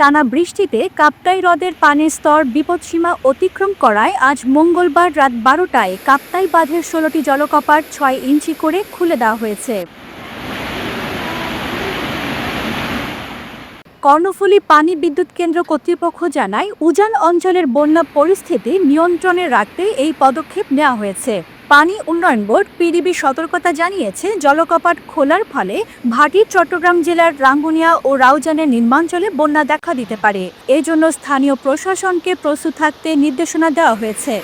টানা বৃষ্টিতে কাপ্তাই হ্রদের পানির স্তর বিপদসীমা অতিক্রম করায় আজ মঙ্গলবার রাত বারোটায় কাপ্তাই বাঁধের ষোলোটি জলকপাট ছয় ইঞ্চি করে খুলে দেওয়া হয়েছে। কর্ণফুলী পানি বিদ্যুৎ কেন্দ্র কর্তৃপক্ষ জানায়, উজান অঞ্চলের বন্যা পরিস্থিতি নিয়ন্ত্রণে রাখতে এই পদক্ষেপ নেওয়া হয়েছে। পানি উন্নয়ন বোর্ড পিডিবি সতর্কতা জানিয়েছে, জলকপাট খোলার ফলে ভাটির চট্টগ্রাম জেলার রাঙ্গুনিয়া ও রাউজানের নির্মাঞ্চলে বন্যা দেখা দিতে পারে। এজন্য স্থানীয় প্রশাসনকে প্রস্তুত থাকতে নির্দেশনা দেওয়া হয়েছে।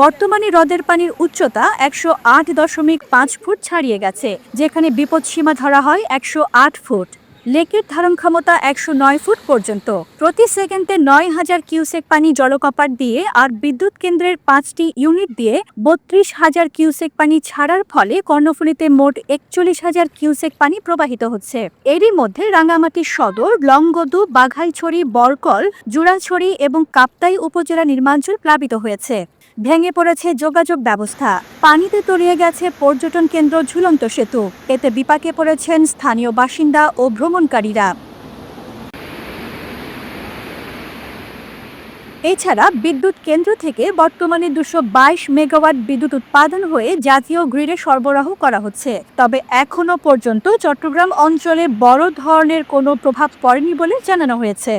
বর্তমানে হ্রদের পানির উচ্চতা একশো আট দশমিক পাঁচ ফুট ছাড়িয়ে গেছে, যেখানে বিপদসীমা ধরা হয় একশো আট ফুট। লেকের ধারণ ক্ষমতা একশো নয় ফুট পর্যন্ত। প্রতি সেকেন্ডে নয় হাজার কিউসেক পানি জলকপাট দিয়ে আর বিদ্যুৎ কেন্দ্রের পাঁচটি ইউনিট দিয়ে বত্রিশ হাজার কিউসেক পানি ছাড়ার ফলে কর্ণফুলীতে মোট একচল্লিশ হাজার কিউসেক পানি প্রবাহিত হচ্ছে। এরই মধ্যে রাঙ্গামাটি সদর, লংগদু, বাঘাইছড়ি, বরকল, জুড়াছড়ি এবং কাপ্তাই উপজেলা নির্মাঞ্চল প্লাবিত হয়েছে। ভেঙে পড়েছে যোগাযোগ ব্যবস্থা। পানিতে তলিয়ে গেছে পর্যটন কেন্দ্র ঝুলন্ত সেতু। এতে বিপাকে পড়েছেন স্থানীয় বাসিন্দা ও ভ্রমণকারীরা। এছাড়া বিদ্যুৎ কেন্দ্র থেকে বর্তমানে দুশো বাইশ মেগাওয়াট বিদ্যুৎ উৎপাদন হয়ে জাতীয় গ্রিডে সরবরাহ করা হচ্ছে। তবে এখনও পর্যন্ত চট্টগ্রাম অঞ্চলে বড় ধরনের কোনো প্রভাব পড়েনি বলে জানানো হয়েছে।